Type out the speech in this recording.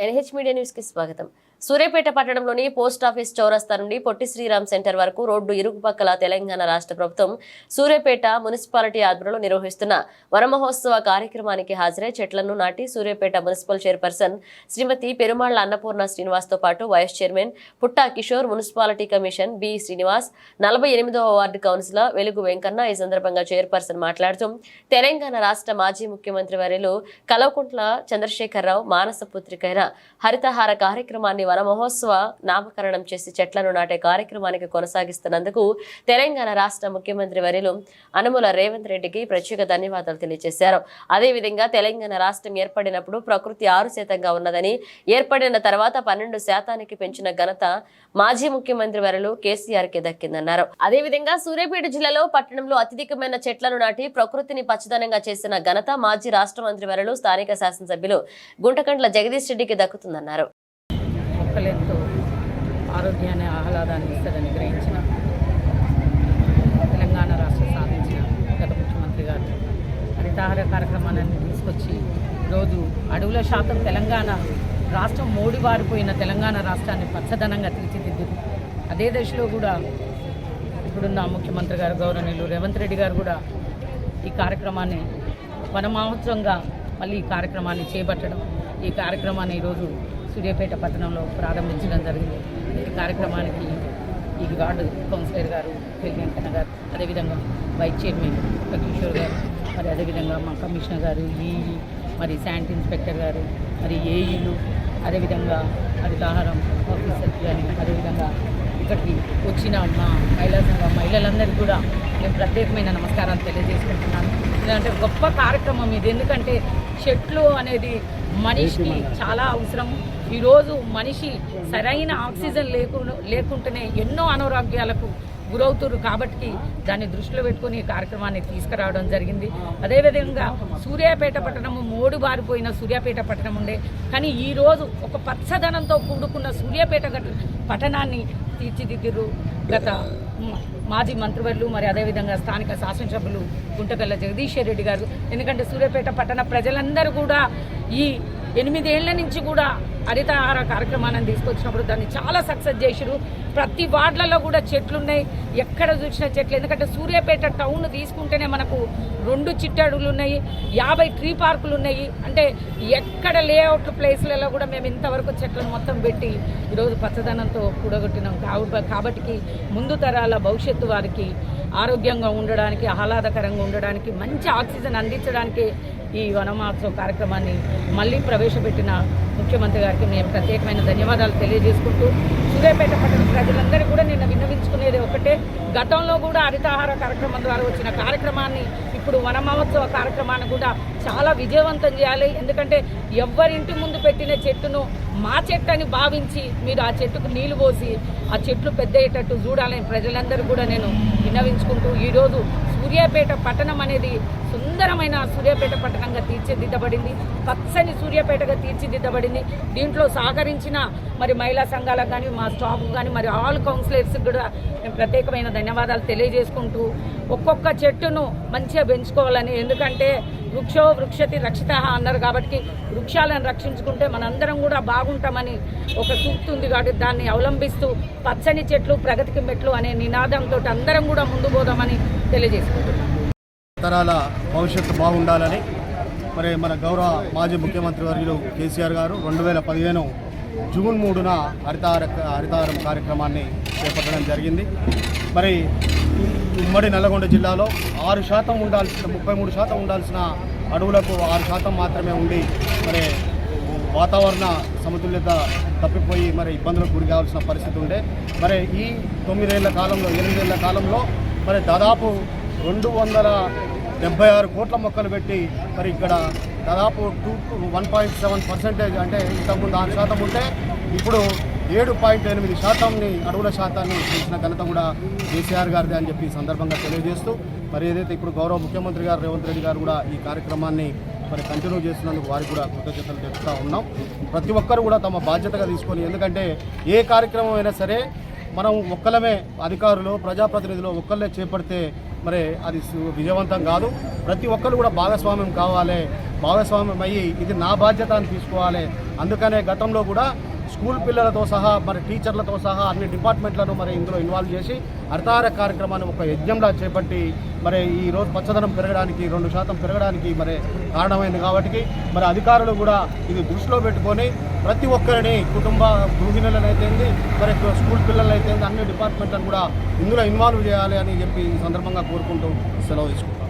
NH media న్యూస్కి స్వాగతం. సూర్యాపేట పట్టణంలోని పోస్ట్ ఆఫీస్ చౌరస్తా నుండి పొట్టి శ్రీరామ్ సెంటర్ వరకు రోడ్డు ఇరుకుపక్కల తెలంగాణ రాష్ట్ర ప్రభుత్వం సూర్యాపేట మున్సిపాలిటీ ఆధ్వర్యంలో నిర్వహిస్తున్న వనమహోత్సవ కార్యక్రమానికి హాజరై చెట్లను నాటి సూర్యాపేట మున్సిపల్ చైర్పర్సన్ శ్రీమతి పెరుమాళ్ళ అన్నపూర్ణ శ్రీనివాస్తో పాటు vice chairman Putta Kishore municipality commission B Srinivas నలభై ఎనిమిదవ వార్డు కౌన్సిలర్ వెలుగు వెంకన్న ఈ సందర్భంగా చైర్పర్సన్ మాట్లాడుతూ తెలంగాణ రాష్ట్ర మాజీ ముఖ్యమంత్రి వర్యులు కలవకుంట్ల చంద్రశేఖరరావు మానస పుత్రికైన హరితహార కార్యక్రమాన్ని వనమహోత్సవ నామకరణం చేసి చెట్లను నాటే కార్యక్రమానికి కొనసాగిస్తున్నందుకు తెలంగాణ రాష్ట్ర ముఖ్యమంత్రి వర్యులు అనుముల రేవంత్ రెడ్డికి ప్రత్యేక ధన్యవాదాలు తెలియజేశారు. అదేవిధంగా తెలంగాణ రాష్ట్రం ఏర్పడినప్పుడు ప్రకృతి ఆరు శాతంగా ఉన్నదని ఏర్పడిన తర్వాత పన్నెండు శాతానికి పెంచిన ఘనత మాజీ ముఖ్యమంత్రి వర్యులు కేసీఆర్కి దక్కిందన్నారు అదేవిధంగా సూర్యాపేట జిల్లాలో పట్టణంలో అత్యధికమైన చెట్లను నాటి ప్రకృతిని పచ్చదనంగా చేసిన ఘనత మాజీ రాష్ట్ర మంత్రి వరలు స్థానిక శాసనసభ్యులు గుంటకండ్ల జగదీష్ రెడ్డికి దక్కుతుందన్నారు. మొక్కలెంతో ఆరోగ్యాన్ని ఆహ్లాదాన్ని ఇస్తుందని గ్రహించిన తెలంగాణ రాష్ట్రం సాధించిన గత ముఖ్యమంత్రి గారు. హరితహార కార్యక్రమాన్ని తీసుకొచ్చి రోజు అడవుల శాతం తెలంగాణ రాష్ట్రం మోడివారిపోయిన తెలంగాణ రాష్ట్రాన్ని పచ్చదనంగా తీర్చిదిద్దురు అదే దశలో కూడా ఇప్పుడున్న ముఖ్యమంత్రి గారు గౌరవనీయులు రేవంత్ రెడ్డి గారు కూడా ఈ కార్యక్రమాన్ని వనమహోత్సవంగా మళ్ళీ ఈ కార్యక్రమాన్ని చేపట్టడం ఈ కార్యక్రమాన్ని ఈరోజు సూర్యాపేట పట్టణంలో ప్రారంభించడం జరిగింది. ఈ కార్యక్రమానికి ఈ వార్డు కౌన్సిలర్ గారు వెంకన్న గారు అదేవిధంగా వైస్ చైర్మన్ కిషోర్ గారు మరి అదేవిధంగా మా కమిషనర్ గారు ఈఈ మరి శానిటరీ ఇన్స్పెక్టర్ గారు మరి ఏఈలు అదేవిధంగా హరితాహారం ఆఫీసర్ కానీ అదేవిధంగా ఇక్కడికి వచ్చిన మా మహిళా సంఘం మహిళలందరికీ కూడా నేను ప్రత్యేకమైన నమస్కారాలు తెలియజేసుకుంటున్నాను. ఎందుకంటే గొప్ప కార్యక్రమం ఇది. ఎందుకంటే చెట్లు అనేది మనిషికి చాలా అవసరం ఈరోజు మనిషి సరైన ఆక్సిజన్ లేకుండా లేకుంటేనే ఎన్నో అనారోగ్యాలకు గురవుతురు కాబట్టి దాన్ని దృష్టిలో పెట్టుకొని ఈ కార్యక్రమాన్ని తీసుకురావడం జరిగింది. అదేవిధంగా సూర్యాపేట పట్టణము మోడు బారిపోయిన సూర్యాపేట పట్టణం ఉండే. కానీ ఈరోజు ఒక పచ్చదనంతో కూడుకున్న సూర్యాపేట పట్టణాన్ని తీర్చిదిద్దురు గత మాజీ మంత్రివర్లు మరి అదేవిధంగా స్థానిక శాసనసభ్యులు గుంటకల్ల జగదీశ్వర్ రెడ్డి గారు. ఎందుకంటే సూర్యాపేట పట్టణ ప్రజలందరూ కూడా ఈ ఎనిమిదేళ్ళ నుంచి కూడా హరితహార కార్యక్రమాన్ని తీసుకొచ్చినప్పుడు దాన్ని చాలా సక్సెస్ చేసిరు ప్రతి వార్డులలో కూడా చెట్లున్నాయి. ఎక్కడ చూసిన చెట్లు. ఎందుకంటే సూర్యాపేట టౌన్ తీసుకుంటేనే మనకు రెండు చిట్టడుగులు ఉన్నాయి యాభై ట్రీ పార్కులు ఉన్నాయి అంటే ఎక్కడ లేఅవుట్ ప్లేస్లలో కూడా మేము ఇంతవరకు చెట్లను మొత్తం పెట్టి ఈరోజు పచ్చదనంతో కూడగొట్టినాం. కావు- కాబట్టి ముందు తరాల భవిష్యత్తు వారికి ఆరోగ్యంగా ఉండడానికి ఆహ్లాదకరంగా ఉండడానికి మంచి ఆక్సిజన్ అందించడానికి ఈ వనమహోత్సవ కార్యక్రమాన్ని మళ్ళీ ప్రవేశపెట్టిన ముఖ్యమంత్రి గారికి నేను ప్రత్యేకమైన ధన్యవాదాలు తెలియజేసుకుంటూ సూర్యాపేట పట్టణ ప్రజలందరూ కూడా నిన్న విన్నవించుకునేది ఒకటే. గతంలో కూడా హరితాహార కార్యక్రమం ద్వారా వచ్చిన కార్యక్రమాన్ని ఇప్పుడు వన మహోత్సవ కార్యక్రమాన్ని కూడా చాలా విజయవంతం చేయాలి. ఎందుకంటే ఎవరింటి ముందు పెట్టిన చెట్టును మా చెట్టు అని భావించి మీరు ఆ చెట్టుకు నీళ్ళు పోసి ఆ చెట్లు పెద్ద అయ్యేటట్టు చూడాలని ప్రజలందరూ కూడా నేను విన్నవించుకుంటూ ఈరోజు సూర్యాపేట పట్టణం అనేది సుందరమైన సూర్యాపేట పట్టణంగా తీర్చిదిద్దబడింది. పచ్చని సూర్యాపేటగా తీర్చిదిద్దబడింది. దీంట్లో సహకరించిన మరి మహిళా సంఘాలకు కానీ మా స్టాఫ్ కానీ మరి ఆల్ కౌన్సిలర్స్ కూడా నేను ప్రత్యేకమైన ధన్యవాదాలు తెలియజేసుకుంటూ ఒక్కొక్క చెట్టును మంచిగా పెంచుకోవాలని. ఎందుకంటే వృక్షో వృక్షతి రక్షిత అన్నారు కాబట్టి వృక్షాలను రక్షించుకుంటే మనందరం కూడా బాగుంటామని ఒక సూక్తి ఉంది కాబట్టి దాన్ని అవలంబిస్తూ పచ్చని చెట్లు ప్రగతికి మెట్లు అనే నినాదంతో అందరం కూడా ముందు పోదామని తెలియజేసుకుంటున్నాం. తరాల భవిష్యత్తు బాగుండాలని మరి మన గౌరవ మాజీ ముఖ్యమంత్రి వర్యులు కేసీఆర్ గారు రెండు వేల పదిహేను జూన్ మూడున హరితార హరితారం కార్యక్రమాన్ని చేపట్టడం జరిగింది. మరి ఉమ్మడి నల్లగొండ జిల్లాలో ఆరు శాతం ఉండాల్సిన ముప్పై మూడు శాతం ఉండాల్సిన అడవులకు ఆరు శాతం మాత్రమే ఉండి మరి వాతావరణ సమతుల్యత తప్పిపోయి మరి ఇబ్బందులకు గురి కావాల్సిన పరిస్థితి ఉండే. మరి ఈ తొమ్మిదేళ్ళ కాలంలో ఎనిమిదేళ్ళ కాలంలో మరి దాదాపు రెండు వందల డెబ్బై ఆరు కోట్ల మొక్కలు పెట్టి మరి ఇక్కడ దాదాపు two one point seven percentage అంటే ఇంతకుముందు ఆరు శాతం ఉంటే ఇప్పుడు ఏడు పాయింట్ ఎనిమిది శాతంని అడుగుల శాతాన్ని పెంచిన ఘనత కూడా కేసీఆర్ గారిదే అని చెప్పి సందర్భంగా తెలియజేస్తూ మరి ఏదైతే ఇప్పుడు గౌరవ ముఖ్యమంత్రి గారు రేవంత్ రెడ్డి గారు కూడా ఈ కార్యక్రమాన్ని మరి కంటిన్యూ చేస్తున్నందుకు వారికి కూడా కృతజ్ఞతలు చెప్తా ఉన్నాం. ప్రతి ఒక్కరు కూడా తమ బాధ్యతగా తీసుకొని ఎందుకంటే ఏ కార్యక్రమం అయినా సరే మనం ఒక్కలమే అధికారులు ప్రజాప్రతినిధులు ఒక్కళ్ళే చేపడితే మరి అది విజయవంతం కాదు. ప్రతి ఒక్కరు కూడా భాగస్వామ్యం కావాలి భాగస్వామ్యం అయ్యి ఇది నా బాధ్యత అని తీసుకోవాలి. అందుకనే గతంలో కూడా స్కూల్ పిల్లలతో సహా మరి టీచర్లతో సహా అన్ని డిపార్ట్మెంట్లను మరి ఇందులో ఇన్వాల్వ్ చేసి హరితార కార్యక్రమాన్ని ఒక యజ్ఞంలా చేపట్టి మరి ఈ రోజు పచ్చదనం పెరగడానికి రెండు శాతం పెరగడానికి మరి కారణమైంది కాబట్టి మరి అధికారులు కూడా ఇది దృష్టిలో పెట్టుకొని ప్రతి ఒక్కరిని కుటుంబ గృహిణులనైతేంది మరి స్కూల్ పిల్లలైతే అన్ని డిపార్ట్మెంట్లను కూడా ఇందులో ఇన్వాల్వ్ చేయాలి అని చెప్పి ఈ సందర్భంగా కోరుకుంటూ సెలవు తీసుకుంటాం